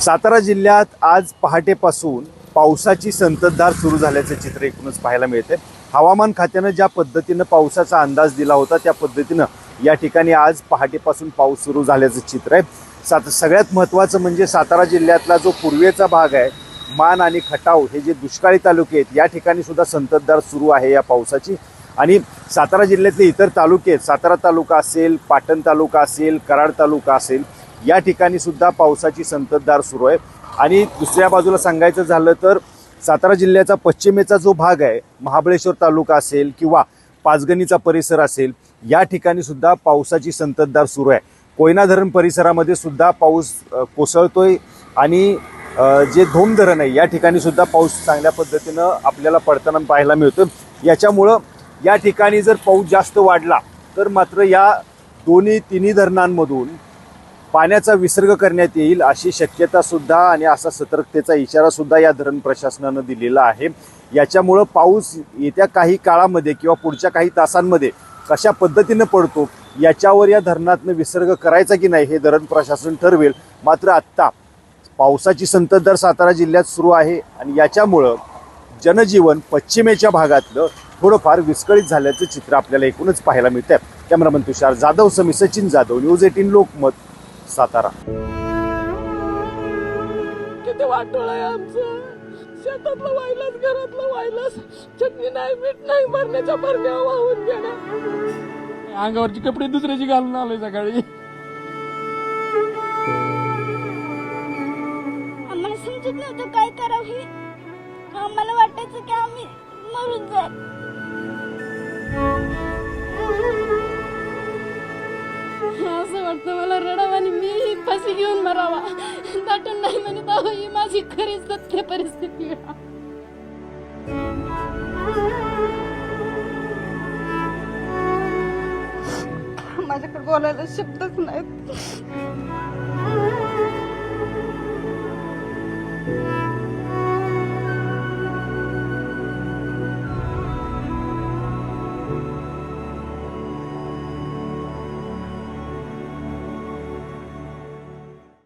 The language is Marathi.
सातारा जिल्ह्यात आज पहाटेपासून पावसाची संततधार सुरू झाल्याचं चित्र एकूणच पाहायला मिळते हवामान खात्यानं ज्या पद्धतीनं पावसाचा अंदाज दिला होता त्या पद्धतीनं या ठिकाणी आज पहाटेपासून पाऊस सुरू झाल्याचं चित्र आहे. सात सगळ्यात महत्त्वाचं म्हणजे सातारा जिल्ह्यातला जो पूर्वेचा भाग आहे मान आणि खटाव हे जे दुष्काळी तालुके आहेत या ठिकाणी सुद्धा संततधार सुरू आहे या पावसाची. आणि सातारा जिल्ह्यातले इतर तालुके आहेत सातारा तालुका असेल पाटण तालुका असेल कराड तालुका असेल या ठिकाणी सुद्धा पावसाची संततधार सुरू आहे. आणि दुसऱ्या बाजूला सांगायचं झालं तर सातारा जिल्ह्याचा पश्चिमेचा जो भाग आहे महाबळेश्वर तालुका असेल किंवा पाचगणीचा परिसर असेल या ठिकाणी सुद्धा पावसाची संततधार सुरू आहे. कोयना धरण परिसरामध्ये सुद्धा पाऊस कोसळतोय आणि जे धोम धरण आहे या ठिकाणी सुद्धा पाऊस चांगल्या पद्धतीनं आपल्याला पडताना पाहायला मिळतो याच्यामुळं या ठिकाणी जर पाऊस जास्त वाढला तर मात्र या दोन्ही तिन्ही धरणांमधून पाण्याचा विसर्ग करण्यात येईल अशी शक्यता सुद्धा आणि असा सतर्कतेचा इशारा सुद्धा या धरण प्रशासनानं दिलेला आहे. याच्यामुळं पाऊस येत्या काही काळामध्ये किंवा पुढच्या काही तासांमध्ये कशा पद्धतीनं पडतो याच्यावर या धरणातनं विसर्ग करायचा की नाही हे धरण प्रशासन ठरवेल. मात्र आत्ता पावसाची संततधार सातारा जिल्ह्यात सुरू आहे आणि याच्यामुळं जनजीवन पश्चिमेच्या भागातलं थोडंफार विस्कळीत झाल्याचं चित्र आपल्याला एकूणच पाहायला मिळतंय. Cameraman Tushar Jadhav Sami Sachin Jadhav news eighteen Lokmat. Satara. किती वाटोळ आहे आमचं. शेतातलं वाहिलंच घरातलं वाहिलंच चटणी नाही मीठ नाही भरण्याच्या भरण्या वाहून गेल्या. अंगावरची कपडे दुसऱ्याची घालून आलोय सकाळी. आम्हाला समजत नव्हतं काय करावं हे. आम्हाला वाटायचं की आम्ही मरून जाईल वाटतं मला रडावा आणि मी पैसे फाशी घेऊन मरावा. दाटून नाही म्हणे आहो ही माझी खरी सत्य परिस्थिती माझ्याकडे बोलायला शब्दच नाहीत.